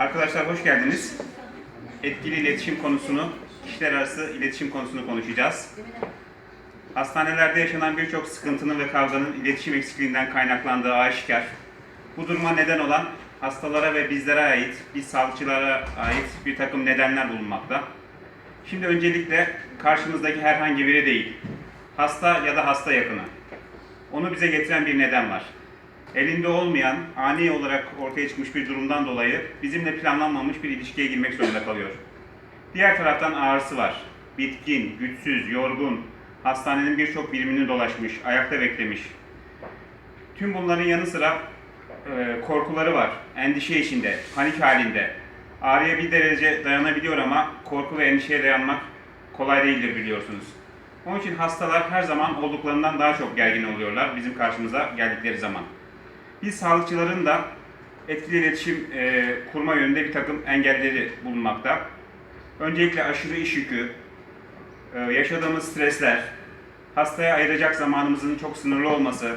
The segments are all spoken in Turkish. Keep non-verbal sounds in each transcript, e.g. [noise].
Arkadaşlar hoş geldiniz. Etkili iletişim konusunu, kişiler arası iletişim konusunu konuşacağız. Hastanelerde yaşanan birçok sıkıntının ve kavganın iletişim eksikliğinden kaynaklandığı aşikar. Bu duruma neden olan hastalara ve bizlere ait, biz sağlıkçılara ait bir takım nedenler bulunmakta. Şimdi öncelikle karşımızdaki herhangi biri değil, hasta ya da hasta yakını. Onu bize getiren bir neden var. Elinde olmayan, ani olarak ortaya çıkmış bir durumdan dolayı bizimle planlanmamış bir ilişkiye girmek zorunda kalıyor. Diğer taraftan ağrısı var. Bitkin, güçsüz, yorgun, hastanenin birçok birimini dolaşmış, ayakta beklemiş. Tüm bunların yanı sıra e, korkuları var. Endişe içinde, panik halinde. Ağrıya bir derece dayanabiliyor ama korku ve endişeye dayanmak kolay değildir biliyorsunuz. Onun için hastalar her zaman olduklarından daha çok gergin oluyorlar bizim karşımıza geldikleri zaman. Biz sağlıkçıların da etkili iletişim e, kurma yönünde bir takım engelleri bulunmakta. Öncelikle aşırı iş yükü, e, yaşadığımız stresler, hastaya ayıracak zamanımızın çok sınırlı olması,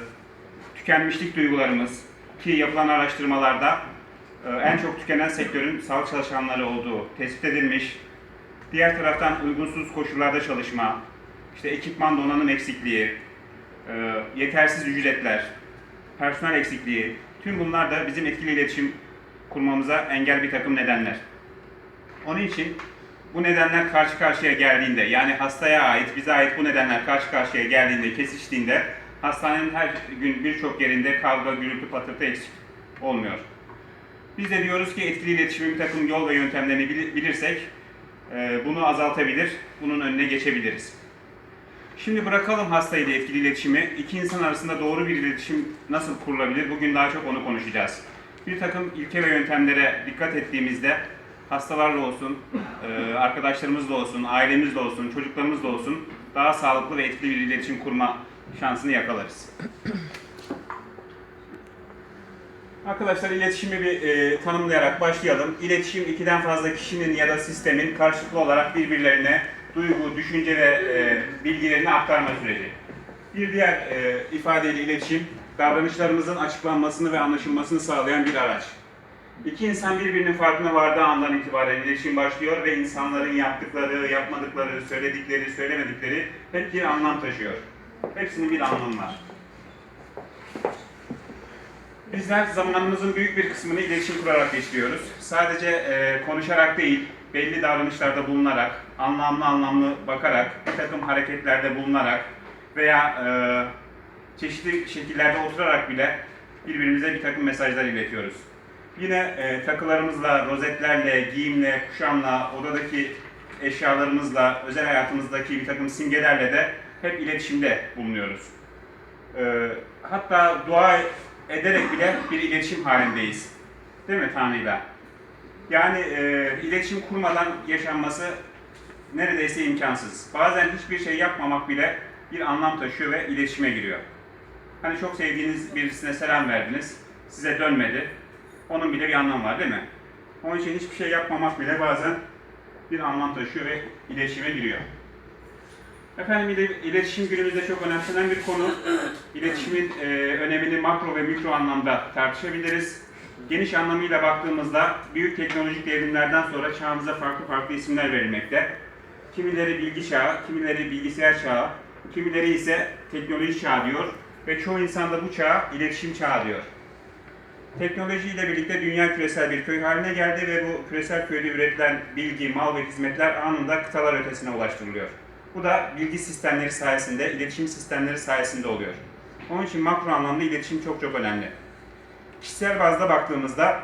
tükenmişlik duygularımız ki yapılan araştırmalarda e, en çok tükenen sektörün sağlık çalışanları olduğu tespit edilmiş. Diğer taraftan uygunsuz koşullarda çalışma, işte ekipman donanım eksikliği, e, yetersiz ücretler, personel eksikliği, tüm bunlar da bizim etkili iletişim kurmamıza engel bir takım nedenler. Onun için bu nedenler karşı karşıya geldiğinde, yani hastaya ait, bize ait bu nedenler karşı karşıya geldiğinde, kesiştiğinde hastanenin her gün birçok yerinde kavga, gürültü, patırtı eksik olmuyor. Biz de diyoruz ki etkili iletişimin bir takım yol ve yöntemlerini bili- bilirsek e, bunu azaltabilir, bunun önüne geçebiliriz. Şimdi bırakalım hasta ile etkili iletişimi. İki insan arasında doğru bir iletişim nasıl kurulabilir? Bugün daha çok onu konuşacağız. Bir takım ilke ve yöntemlere dikkat ettiğimizde hastalarla olsun, e, arkadaşlarımızla olsun, ailemizle olsun, çocuklarımızla olsun daha sağlıklı ve etkili bir iletişim kurma şansını yakalarız. Arkadaşlar iletişimi bir e, tanımlayarak başlayalım. İletişim ikiden fazla kişinin ya da sistemin karşılıklı olarak birbirlerine duygu, düşünce ve e, bilgilerini aktarma süreci. Bir diğer e, ifadeyle iletişim, davranışlarımızın açıklanmasını ve anlaşılmasını sağlayan bir araç. İki insan birbirinin farkına vardığı andan itibaren iletişim başlıyor ve insanların yaptıkları, yapmadıkları, söyledikleri, söylemedikleri hep bir anlam taşıyor. Hepsinin bir anlamı var. Bizler zamanımızın büyük bir kısmını iletişim kurarak geçiriyoruz. Sadece e, konuşarak değil, belli davranışlarda bulunarak, anlamlı anlamlı bakarak, bir takım hareketlerde bulunarak veya e, çeşitli şekillerde oturarak bile birbirimize bir takım mesajlar iletiyoruz. Yine e, takılarımızla, rozetlerle, giyimle, kuşamla, odadaki eşyalarımızla, özel hayatımızdaki bir takım simgelerle de hep iletişimde bulunuyoruz. E, hatta dua ederek bile bir iletişim halindeyiz. Değil mi Tanrı'yla? Yani e, iletişim kurmadan yaşanması neredeyse imkansız. Bazen hiçbir şey yapmamak bile bir anlam taşıyor ve iletişime giriyor. Hani çok sevdiğiniz birisine selam verdiniz, size dönmedi. Onun bile bir anlamı var değil mi? Onun için hiçbir şey yapmamak bile bazen bir anlam taşıyor ve iletişime giriyor. Efendim ile- iletişim günümüzde çok önemsenen bir konu. İletişimin e, önemini makro ve mikro anlamda tartışabiliriz. Geniş anlamıyla baktığımızda büyük teknolojik devrimlerden sonra çağımıza farklı farklı isimler verilmekte. Kimileri bilgi çağı, kimileri bilgisayar çağı, kimileri ise teknoloji çağı diyor ve çoğu insan da bu çağa iletişim çağı diyor. Teknolojiyle birlikte dünya küresel bir köy haline geldi ve bu küresel köyde üretilen bilgi, mal ve hizmetler anında kıtalar ötesine ulaştırılıyor. Bu da bilgi sistemleri sayesinde, iletişim sistemleri sayesinde oluyor. Onun için makro anlamda iletişim çok çok önemli. Kişisel bazda baktığımızda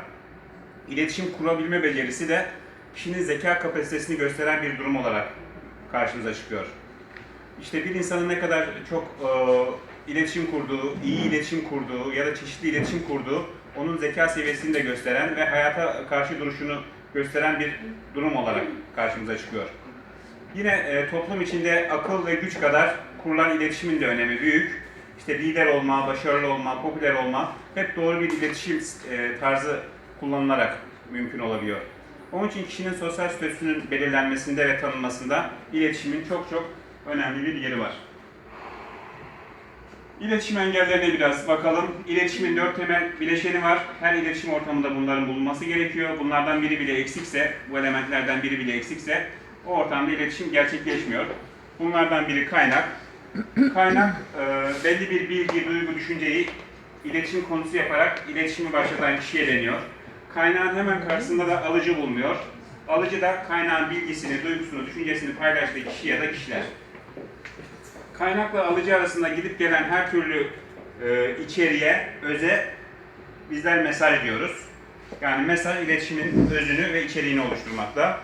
iletişim kurabilme becerisi de kişinin zeka kapasitesini gösteren bir durum olarak karşımıza çıkıyor. İşte bir insanın ne kadar çok e, iletişim kurduğu, iyi iletişim kurduğu ya da çeşitli iletişim kurduğu onun zeka seviyesini de gösteren ve hayata karşı duruşunu gösteren bir durum olarak karşımıza çıkıyor. Yine e, toplum içinde akıl ve güç kadar kurulan iletişimin de önemi büyük. İşte lider olma, başarılı olma, popüler olma hep doğru bir iletişim e, tarzı kullanılarak mümkün olabiliyor. Onun için kişinin sosyal statüsünün belirlenmesinde ve tanınmasında iletişimin çok çok önemli bir yeri var. İletişim engellerine biraz bakalım. İletişimin dört temel bileşeni var. Her iletişim ortamında bunların bulunması gerekiyor. Bunlardan biri bile eksikse, bu elementlerden biri bile eksikse o ortamda iletişim gerçekleşmiyor. Bunlardan biri kaynak. Kaynak e, belli bir bilgi, duygu, düşünceyi iletişim konusu yaparak iletişimi başlatan kişiye deniyor. Kaynağın hemen karşısında da alıcı bulunuyor. Alıcı da kaynağın bilgisini, duygusunu, düşüncesini paylaştığı kişi ya da kişiler. Kaynakla alıcı arasında gidip gelen her türlü e, içeriğe, öze bizler mesaj diyoruz. Yani mesaj iletişimin özünü ve içeriğini oluşturmakta.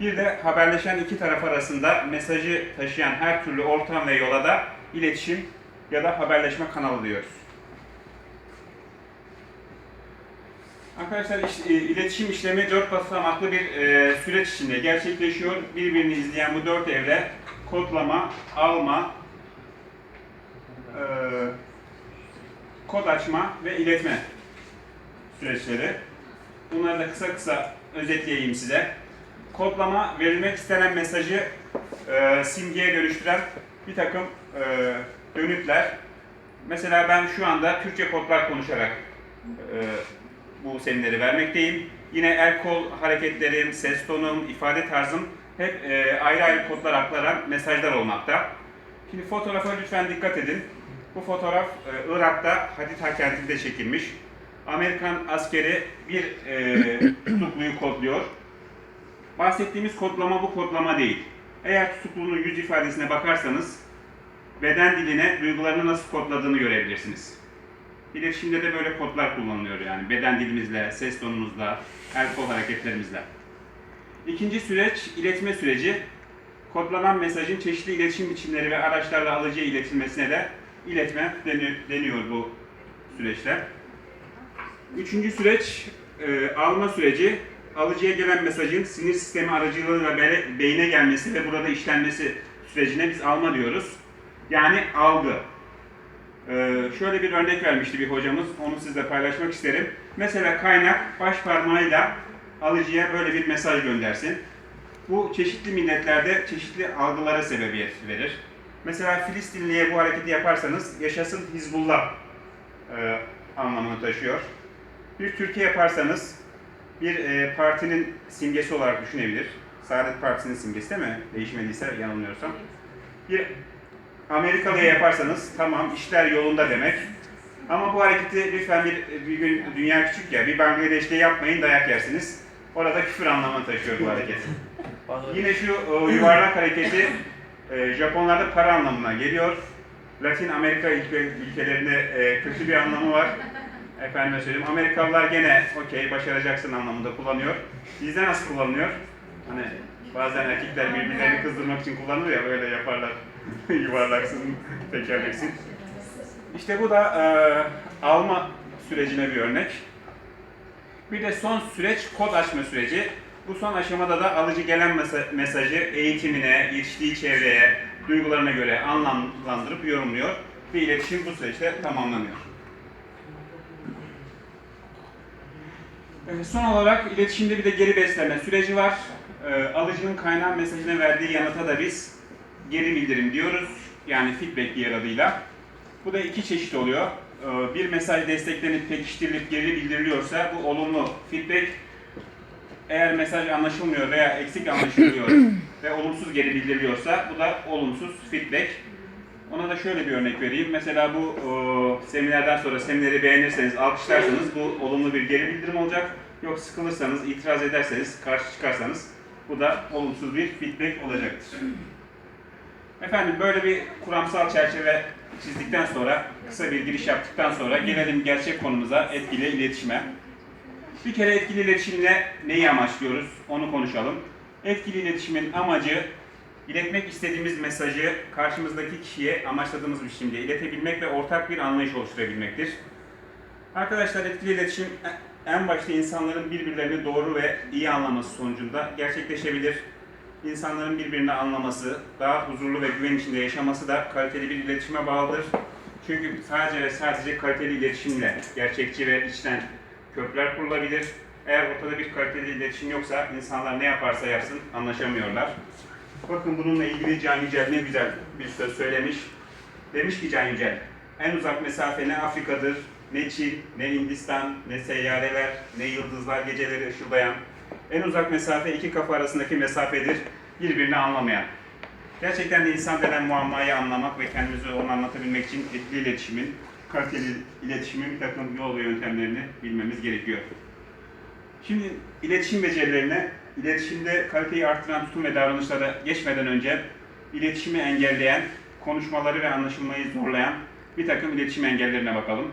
Bir de haberleşen iki taraf arasında mesajı taşıyan her türlü ortam ve yola da iletişim ya da haberleşme kanalı diyoruz. Arkadaşlar e, iletişim işlemi dört basamaklı bir e, süreç içinde gerçekleşiyor. Birbirini izleyen bu dört evre kodlama, alma, e, kod açma ve iletme süreçleri. Bunları da kısa kısa özetleyeyim size. Kodlama, verilmek istenen mesajı e, simgeye dönüştüren bir takım e, dönütler. Mesela ben şu anda Türkçe kodlar konuşarak e, bu seminer'i vermekteyim. Yine el kol hareketlerim, ses tonum, ifade tarzım hep e, ayrı ayrı kodlar aklanan mesajlar olmakta. Şimdi fotoğrafa lütfen dikkat edin. Bu fotoğraf e, Irak'ta Haditha kentinde çekilmiş. Amerikan askeri bir e, tutukluyu kodluyor. Bahsettiğimiz kodlama bu kodlama değil. Eğer tutuklunun yüz ifadesine bakarsanız beden diline duygularını nasıl kodladığını görebilirsiniz. İletişimde de böyle kodlar kullanılıyor yani beden dilimizle, ses tonumuzla, el kol hareketlerimizle. İkinci süreç iletme süreci. Kodlanan mesajın çeşitli iletişim biçimleri ve araçlarla alıcıya iletilmesine de iletme deni- deniyor bu süreçler. Üçüncü süreç e, alma süreci. Alıcıya gelen mesajın sinir sistemi aracılığıyla be- beyne gelmesi ve burada işlenmesi sürecine biz alma diyoruz. Yani algı. Ee, şöyle bir örnek vermişti bir hocamız, onu sizle paylaşmak isterim. Mesela kaynak baş parmağıyla alıcıya böyle bir mesaj göndersin. Bu çeşitli milletlerde çeşitli algılara sebebiyet verir. Mesela Filistinliye bu hareketi yaparsanız yaşasın Hizbullah e, anlamını taşıyor. Bir Türkiye yaparsanız bir e, partinin simgesi olarak düşünebilir. Saadet Partisi'nin simgesi değil mi? Değişmediyse yanılmıyorsam. Bir Amerikalı'ya yaparsanız tamam işler yolunda demek. Ama bu hareketi lütfen bir, bir gün dünya küçük ya bir Bangladeş'te yapmayın dayak yersiniz. Orada küfür anlamını taşıyor bu hareket. Yine şu e, yuvarlak hareketi e, Japonlarda para anlamına geliyor. Latin Amerika ülke, ülkelerinde e, kötü bir anlamı var. Efendime söyleyeyim. Amerikalılar gene okey başaracaksın anlamında kullanıyor. Bizde nasıl kullanılıyor? Hani bazen erkekler birbirlerini kızdırmak için kullanır ya böyle yaparlar. [laughs] Yuvarlaksın, tekerleksin. İşte bu da e, alma sürecine bir örnek. Bir de son süreç kod açma süreci. Bu son aşamada da alıcı gelen mesa- mesajı eğitimine, yetiştiği çevreye, duygularına göre anlamlandırıp yorumluyor ve iletişim bu süreçte tamamlanıyor. Son olarak iletişimde bir de geri besleme süreci var. Ee, Alıcının kaynağın mesajına verdiği yanıta da biz geri bildirim diyoruz. Yani feedback diğer adıyla. Bu da iki çeşit oluyor. Ee, Bir mesaj desteklenip pekiştirilip geri bildiriliyorsa bu olumlu feedback. Eğer mesaj anlaşılmıyor veya eksik anlaşılıyor [coughs] ve olumsuz geri bildiriliyorsa bu da olumsuz feedback. Ona da şöyle bir örnek vereyim. Mesela bu e, seminerden sonra semineri beğenirseniz, alkışlarsanız bu olumlu bir geri bildirim olacak. Yok sıkılırsanız, itiraz ederseniz, karşı çıkarsanız bu da olumsuz bir feedback olacaktır. Efendim böyle bir kuramsal çerçeve çizdikten sonra, kısa bir giriş yaptıktan sonra gelelim gerçek konumuza, etkili iletişime. Bir kere etkili iletişimle neyi amaçlıyoruz onu konuşalım. Etkili iletişimin amacı iletmek istediğimiz mesajı karşımızdaki kişiye amaçladığımız biçimde iletebilmek ve ortak bir anlayış oluşturabilmektir. Arkadaşlar etkili iletişim en başta insanların birbirlerini doğru ve iyi anlaması sonucunda gerçekleşebilir. İnsanların birbirini anlaması, daha huzurlu ve güven içinde yaşaması da kaliteli bir iletişime bağlıdır. Çünkü sadece ve sadece kaliteli iletişimle gerçekçi ve içten köprüler kurulabilir. Eğer ortada bir kaliteli iletişim yoksa insanlar ne yaparsa yapsın anlaşamıyorlar. Bakın bununla ilgili Can Yücel ne güzel bir söz söylemiş. Demiş ki Can Yücel, En uzak mesafe ne Afrika'dır, ne Çin, ne Hindistan, ne seyyareler, ne yıldızlar geceleri ışıldayan. En uzak mesafe iki kafa arasındaki mesafedir, birbirini anlamayan. Gerçekten de insan denen muammayı anlamak ve kendimizi onu anlatabilmek için etkili iletişimin, kaliteli iletişimin bir takım yol ve yöntemlerini bilmemiz gerekiyor. Şimdi iletişim becerilerine, iletişimde kaliteyi artıran tutum ve davranışlara geçmeden önce iletişimi engelleyen, konuşmaları ve anlaşılmayı zorlayan bir takım iletişim engellerine bakalım.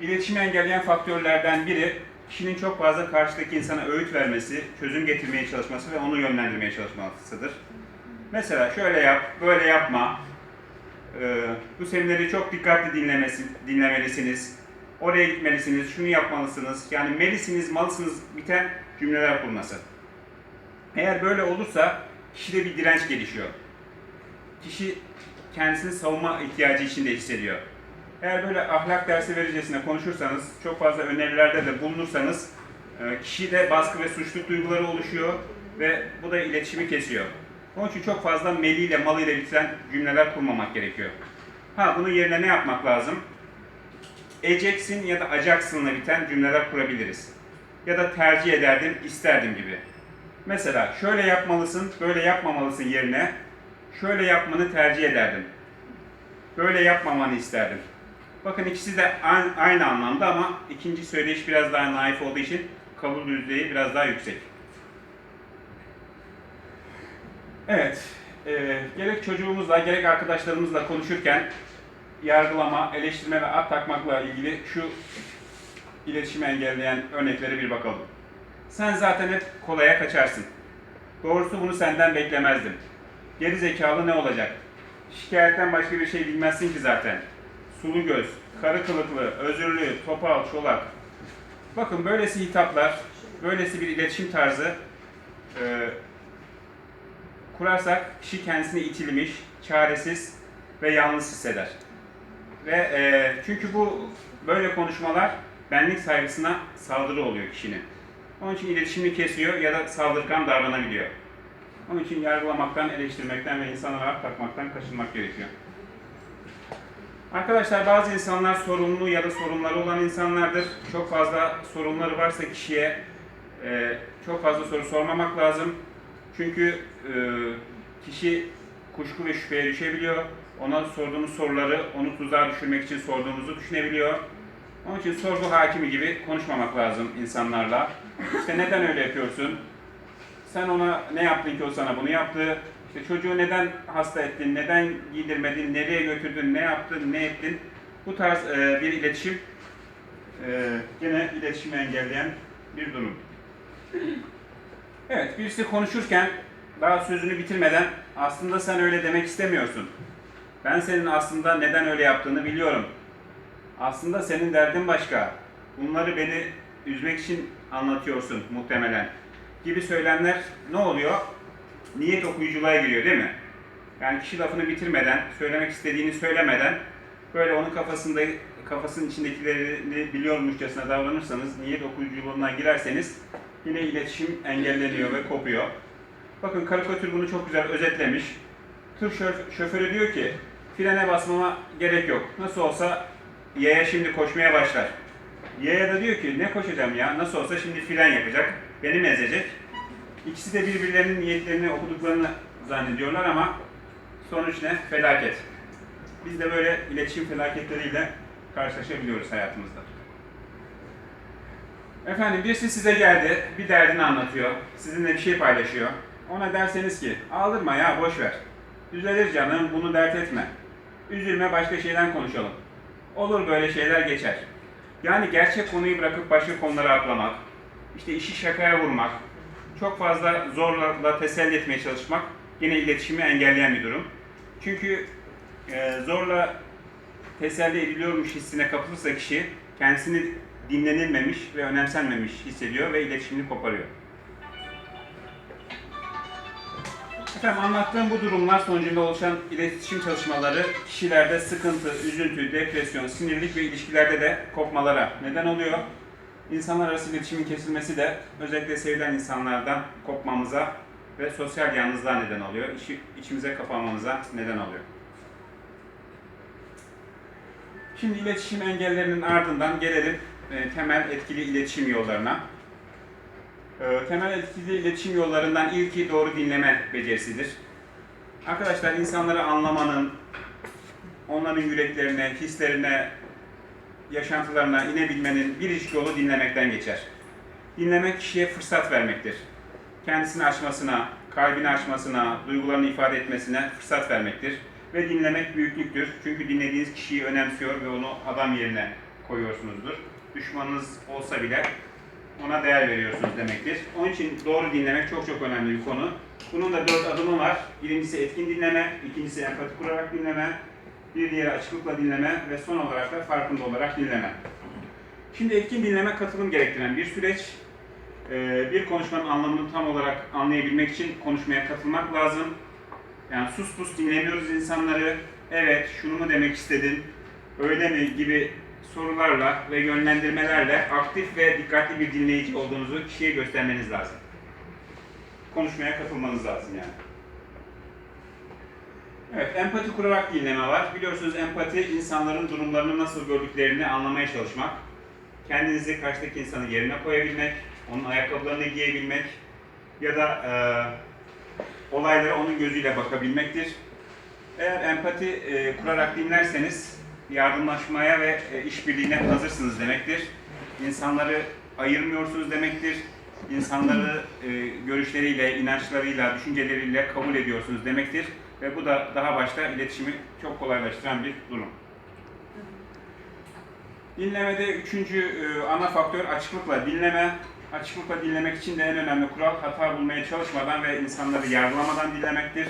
İletişimi engelleyen faktörlerden biri kişinin çok fazla karşıdaki insana öğüt vermesi, çözüm getirmeye çalışması ve onu yönlendirmeye çalışmasıdır. Mesela şöyle yap, böyle yapma. Ee, bu semineri çok dikkatli dinlemesi, dinlemelisiniz. Oraya gitmelisiniz, şunu yapmalısınız. Yani melisiniz, malısınız biten cümleler kurması. Eğer böyle olursa kişide bir direnç gelişiyor. Kişi kendisini savunma ihtiyacı içinde hissediyor. Eğer böyle ahlak dersi vericesine konuşursanız, çok fazla önerilerde de bulunursanız, e, kişide baskı ve suçluluk duyguları oluşuyor ve bu da iletişimi kesiyor. Onun için çok fazla meliyle, malıyla bitiren cümleler kurmamak gerekiyor. Ha bunun yerine ne yapmak lazım? Eceksin ya da acaksınla biten cümleler kurabiliriz. Ya da tercih ederdim, isterdim gibi. Mesela şöyle yapmalısın, böyle yapmamalısın yerine şöyle yapmanı tercih ederdim. Böyle yapmamanı isterdim. Bakın ikisi de aynı, anlamda ama ikinci söyleyiş biraz daha naif olduğu için kabul düzeyi biraz daha yüksek. Evet, e, gerek çocuğumuzla gerek arkadaşlarımızla konuşurken yargılama, eleştirme ve at takmakla ilgili şu iletişimi engelleyen örneklere bir bakalım. Sen zaten hep kolaya kaçarsın. Doğrusu bunu senden beklemezdim. Geri zekalı ne olacak? Şikayetten başka bir şey bilmezsin ki zaten. Sulu göz, karı kılıklı, özürlü, topal, çolak. Bakın böylesi hitaplar, böylesi bir iletişim tarzı e, kurarsak kişi kendisini itilmiş, çaresiz ve yalnız hisseder. Ve e, çünkü bu böyle konuşmalar benlik saygısına saldırı oluyor kişinin. Onun için iletişimini kesiyor ya da saldırgan davranabiliyor. Onun için yargılamaktan, eleştirmekten ve insanlara hak takmaktan kaçınmak gerekiyor. Arkadaşlar bazı insanlar sorumlu ya da sorunları olan insanlardır. Çok fazla sorunları varsa kişiye e, çok fazla soru sormamak lazım. Çünkü e, kişi kuşku ve şüpheye düşebiliyor. Ona sorduğumuz soruları onu tuzağa düşürmek için sorduğumuzu düşünebiliyor. Onun için sorgu hakimi gibi konuşmamak lazım insanlarla. İşte neden öyle yapıyorsun? Sen ona ne yaptın ki o sana bunu yaptı? İşte çocuğu neden hasta ettin, neden giydirmedin, nereye götürdün, ne yaptın, ne ettin? Bu tarz e, bir iletişim e, gene iletişimi engelleyen bir durum. Evet, birisi konuşurken daha sözünü bitirmeden aslında sen öyle demek istemiyorsun. Ben senin aslında neden öyle yaptığını biliyorum. Aslında senin derdin başka. Bunları beni üzmek için anlatıyorsun muhtemelen. Gibi söylemler ne oluyor? Niyet okuyuculuğa giriyor değil mi? Yani kişi lafını bitirmeden, söylemek istediğini söylemeden böyle onun kafasında kafasının içindekilerini biliyormuşçasına davranırsanız, niyet okuyuculuğuna girerseniz yine iletişim engelleniyor ve kopuyor. Bakın karikatür bunu çok güzel özetlemiş. Tır şoförü diyor ki, frene basmama gerek yok. Nasıl olsa yaya şimdi koşmaya başlar. Yaya da diyor ki, ne koşacağım ya, nasıl olsa şimdi fren yapacak, beni ezecek? İkisi de birbirlerinin niyetlerini okuduklarını zannediyorlar ama sonuç ne? Felaket. Biz de böyle iletişim felaketleriyle karşılaşabiliyoruz hayatımızda. Efendim birisi size geldi, bir derdini anlatıyor, sizinle bir şey paylaşıyor. Ona derseniz ki, aldırma ya, boş ver. Düzelir canım, bunu dert etme. Üzülme, başka şeyden konuşalım. Olur böyle şeyler geçer. Yani gerçek konuyu bırakıp başka konulara atlamak, işte işi şakaya vurmak, çok fazla zorla teselli etmeye çalışmak yine iletişimi engelleyen bir durum. Çünkü e, zorla teselli ediliyormuş hissine kapılırsa kişi kendisini dinlenilmemiş ve önemsenmemiş hissediyor ve iletişimini koparıyor. Efendim anlattığım bu durumlar sonucunda oluşan iletişim çalışmaları kişilerde sıkıntı, üzüntü, depresyon, sinirlik ve ilişkilerde de kopmalara neden oluyor. İnsanlar arası iletişimin kesilmesi de özellikle sevilen insanlardan kopmamıza ve sosyal yalnızlığa neden oluyor. İçi, içimize kapanmamıza neden oluyor. Şimdi iletişim engellerinin ardından gelelim e, temel etkili iletişim yollarına. E, temel etkili iletişim yollarından ilki doğru dinleme becerisidir. Arkadaşlar insanları anlamanın, onların yüreklerine, hislerine, yaşantılarına inebilmenin biricik yolu dinlemekten geçer. Dinlemek kişiye fırsat vermektir. Kendisini açmasına, kalbini açmasına, duygularını ifade etmesine fırsat vermektir. Ve dinlemek büyüklüktür. Çünkü dinlediğiniz kişiyi önemsiyor ve onu adam yerine koyuyorsunuzdur. Düşmanınız olsa bile ona değer veriyorsunuz demektir. Onun için doğru dinlemek çok çok önemli bir konu. Bunun da dört adımı var. Birincisi etkin dinleme, ikincisi empati kurarak dinleme, bir diğeri açıklıkla dinleme ve son olarak da farkında olarak dinleme. Şimdi etkin dinleme katılım gerektiren bir süreç. Ee, Bir konuşmanın anlamını tam olarak anlayabilmek için konuşmaya katılmak lazım. Yani sus pus dinlemiyoruz insanları. Evet, şunu mu demek istedin, öyle mi gibi sorularla ve yönlendirmelerle aktif ve dikkatli bir dinleyici olduğunuzu kişiye göstermeniz lazım. Konuşmaya katılmanız lazım yani. Evet, empati kurarak dinleme var. Biliyorsunuz empati insanların durumlarını nasıl gördüklerini anlamaya çalışmak. Kendinizi karşıdaki insanın yerine koyabilmek, onun ayakkabılarını giyebilmek ya da e, olaylara onun gözüyle bakabilmektir. Eğer empati e, kurarak dinlerseniz yardımlaşmaya ve e, işbirliğine hazırsınız demektir. İnsanları ayırmıyorsunuz demektir. İnsanları e, görüşleriyle, inançlarıyla, düşünceleriyle kabul ediyorsunuz demektir. Ve bu da daha başta iletişimi çok kolaylaştıran bir durum. Dinlemede üçüncü e, ana faktör açıklıkla dinleme. Açıklıkla dinlemek için de en önemli kural hata bulmaya çalışmadan ve insanları yargılamadan dinlemektir.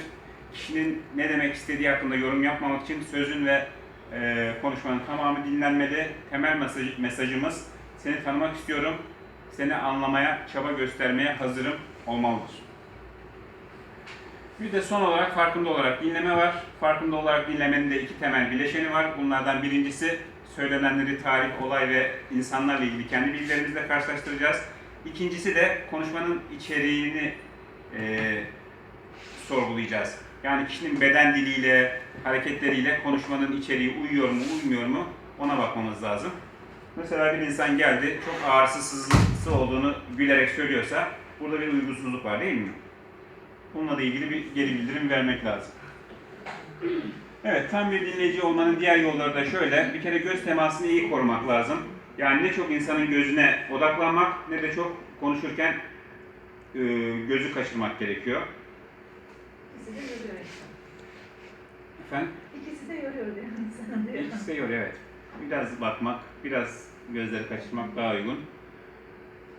Kişinin ne demek istediği hakkında yorum yapmamak için sözün ve e, konuşmanın tamamı dinlenmeli. Temel mesaj, mesajımız seni tanımak istiyorum, seni anlamaya, çaba göstermeye hazırım olmalıdır. Bir de son olarak farkında olarak dinleme var. Farkında olarak dinlemenin de iki temel bileşeni var. Bunlardan birincisi söylenenleri tarih, olay ve insanlarla ilgili kendi bilgilerimizle karşılaştıracağız. İkincisi de konuşmanın içeriğini e, sorgulayacağız. Yani kişinin beden diliyle, hareketleriyle konuşmanın içeriği uyuyor mu, uymuyor mu ona bakmamız lazım. Mesela bir insan geldi, çok ağırsız sızlısı olduğunu gülerek söylüyorsa burada bir uygusuzluk var değil mi? Bununla da ilgili bir geri bildirim vermek lazım. Evet, tam bir dinleyici olmanın diğer yolları da şöyle. Bir kere göz temasını iyi korumak lazım. Yani ne çok insanın gözüne odaklanmak ne de çok konuşurken e, gözü kaçırmak gerekiyor. İkisi de yoruyor işte. Efendim? İkisi de yoruyor diyor insanı diyor. İkisi de yoruyor, evet. Biraz bakmak, biraz gözleri kaçırmak daha uygun.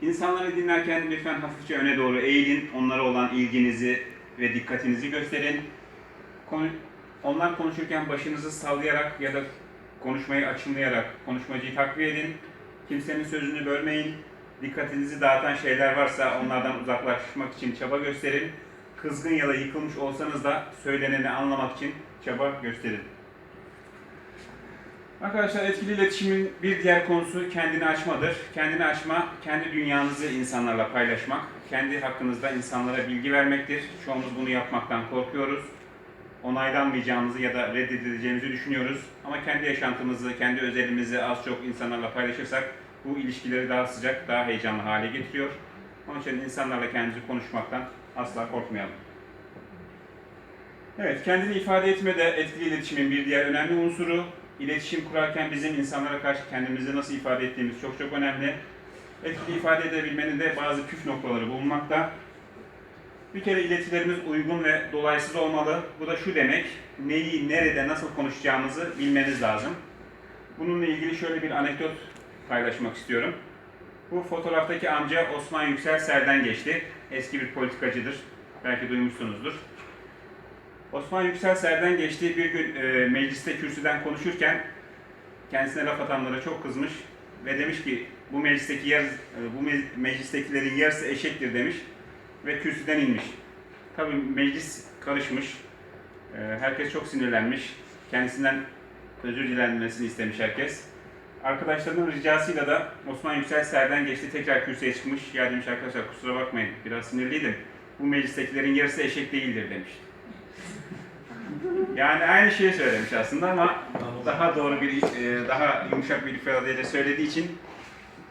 İnsanları dinlerken lütfen hafifçe öne doğru eğilin. Onlara olan ilginizi ve dikkatinizi gösterin. Konu, onlar konuşurken başınızı sallayarak ya da konuşmayı açımlayarak konuşmacıyı takviye edin. Kimsenin sözünü bölmeyin. Dikkatinizi dağıtan şeyler varsa onlardan uzaklaşmak için çaba gösterin. Kızgın ya da yıkılmış olsanız da söyleneni anlamak için çaba gösterin. Arkadaşlar etkili iletişimin bir diğer konusu kendini açmadır. Kendini açma, kendi dünyanızı insanlarla paylaşmak, kendi hakkınızda insanlara bilgi vermektir. Çoğumuz bunu yapmaktan korkuyoruz. Onaylanmayacağımızı ya da reddedileceğimizi düşünüyoruz. Ama kendi yaşantımızı, kendi özelimizi az çok insanlarla paylaşırsak bu ilişkileri daha sıcak, daha heyecanlı hale getiriyor. Onun için insanlarla kendimizi konuşmaktan asla korkmayalım. Evet, kendini ifade etme de etkili iletişimin bir diğer önemli unsuru. İletişim kurarken bizim insanlara karşı kendimizi nasıl ifade ettiğimiz çok çok önemli. Etkili ifade edebilmenin de bazı püf noktaları bulunmakta. Bir kere iletilerimiz uygun ve dolaysız olmalı. Bu da şu demek, neyi, nerede, nasıl konuşacağımızı bilmeniz lazım. Bununla ilgili şöyle bir anekdot paylaşmak istiyorum. Bu fotoğraftaki amca Osman Yüksel Ser'den geçti. Eski bir politikacıdır. Belki duymuşsunuzdur. Osman Yüksel Ser'den geçtiği bir gün e, mecliste kürsüden konuşurken kendisine laf atanlara çok kızmış ve demiş ki bu meclisteki yer, e, bu me- meclistekilerin yarısı eşektir demiş ve kürsüden inmiş. Tabii meclis karışmış. E, herkes çok sinirlenmiş. Kendisinden özür dilenmesini istemiş herkes. Arkadaşlarının ricasıyla da Osman Yüksel Ser'den geçti tekrar kürsüye çıkmış. Ya demiş arkadaşlar kusura bakmayın biraz sinirliydim. Bu meclistekilerin yarısı eşek değildir demiş. Yani aynı şeyi söylemiş aslında ama daha doğru bir, e, daha yumuşak bir ifadeyle söylediği için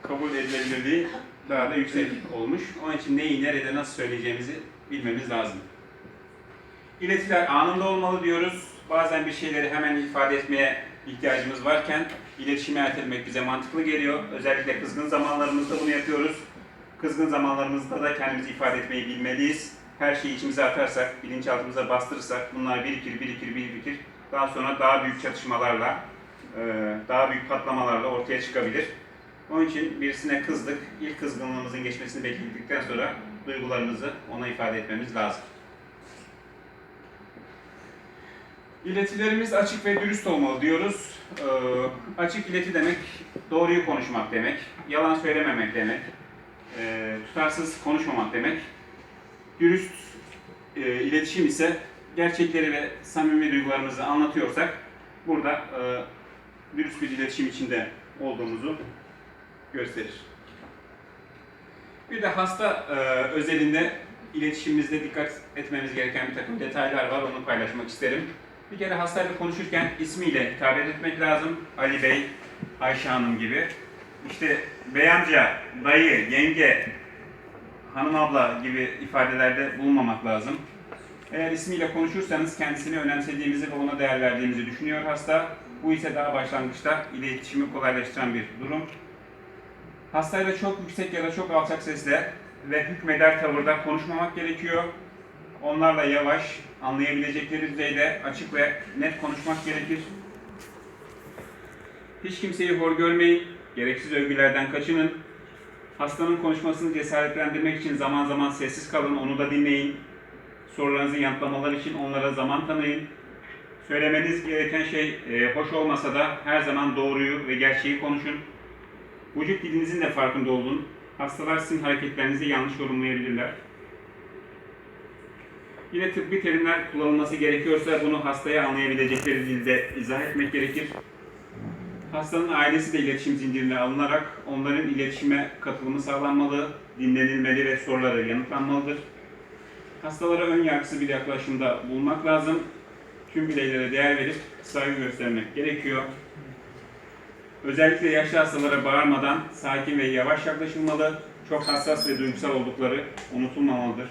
kabul edilebilirliği daha da yüksek olmuş. Onun için neyi, nerede, nasıl söyleyeceğimizi bilmemiz lazım. İletiler anında olmalı diyoruz. Bazen bir şeyleri hemen ifade etmeye ihtiyacımız varken iletişimi ertelemek bize mantıklı geliyor. Özellikle kızgın zamanlarımızda bunu yapıyoruz. Kızgın zamanlarımızda da kendimizi ifade etmeyi bilmeliyiz. Her şeyi içimize atarsak, bilinçaltımıza bastırırsak bunlar birikir, birikir, birikir. Daha sonra daha büyük çatışmalarla, e, daha büyük patlamalarla ortaya çıkabilir. Onun için birisine kızdık. İlk kızgınlığımızın geçmesini bekledikten sonra duygularımızı ona ifade etmemiz lazım. İletilerimiz açık ve dürüst olmalı diyoruz. Ee, açık ileti demek doğruyu konuşmak demek, yalan söylememek demek, e, tutarsız konuşmamak demek. Dürüst e, iletişim ise gerçekleri ve samimi duygularımızı anlatıyorsak burada e, dürüst bir iletişim içinde olduğumuzu gösterir. Bir de hasta e, özelinde iletişimimizde dikkat etmemiz gereken bir takım detaylar var. Onu paylaşmak isterim. Bir kere hastayla konuşurken ismiyle hitap etmek lazım. Ali Bey, Ayşe Hanım gibi. İşte bey amca, dayı, yenge, hanım abla gibi ifadelerde bulunmamak lazım. Eğer ismiyle konuşursanız kendisini önemsediğimizi ve ona değer verdiğimizi düşünüyor hasta. Bu ise daha başlangıçta iletişimi kolaylaştıran bir durum. Hastayla çok yüksek ya da çok alçak sesle ve hükmeder tavırda konuşmamak gerekiyor. Onlarla yavaş, anlayabilecekleri düzeyde açık ve net konuşmak gerekir. Hiç kimseyi hor görmeyin, gereksiz övgülerden kaçının. Hastanın konuşmasını cesaretlendirmek için zaman zaman sessiz kalın, onu da dinleyin. Sorularınızı yanıtlamaları için onlara zaman tanıyın. Söylemeniz gereken şey e, hoş olmasa da her zaman doğruyu ve gerçeği konuşun. Vücut dilinizin de farkında olun. Hastalar sizin hareketlerinizi yanlış yorumlayabilirler. Yine tıbbi terimler kullanılması gerekiyorsa bunu hastaya anlayabilecekleri dilde izah etmek gerekir. Hastanın ailesi de iletişim zincirine alınarak onların iletişime katılımı sağlanmalı, dinlenilmeli ve soruları yanıtlanmalıdır. Hastalara ön yargısız bir yaklaşımda bulunmak lazım. Tüm bireylere değer verip saygı göstermek gerekiyor. Özellikle yaşlı hastalara bağırmadan sakin ve yavaş yaklaşılmalı. Çok hassas ve duygusal oldukları unutulmamalıdır.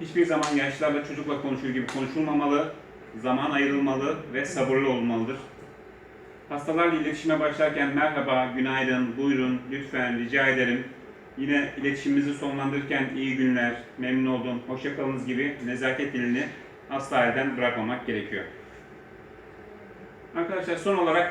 Hiçbir zaman yaşlılarla çocukla konuşur gibi konuşulmamalı, zaman ayrılmalı ve sabırlı olmalıdır. Hastalarla iletişime başlarken merhaba, günaydın, buyurun, lütfen, rica ederim. Yine iletişimimizi sonlandırırken iyi günler, memnun oldum, hoşça kalınız gibi nezaket dilini asla elden bırakmamak gerekiyor. Arkadaşlar son olarak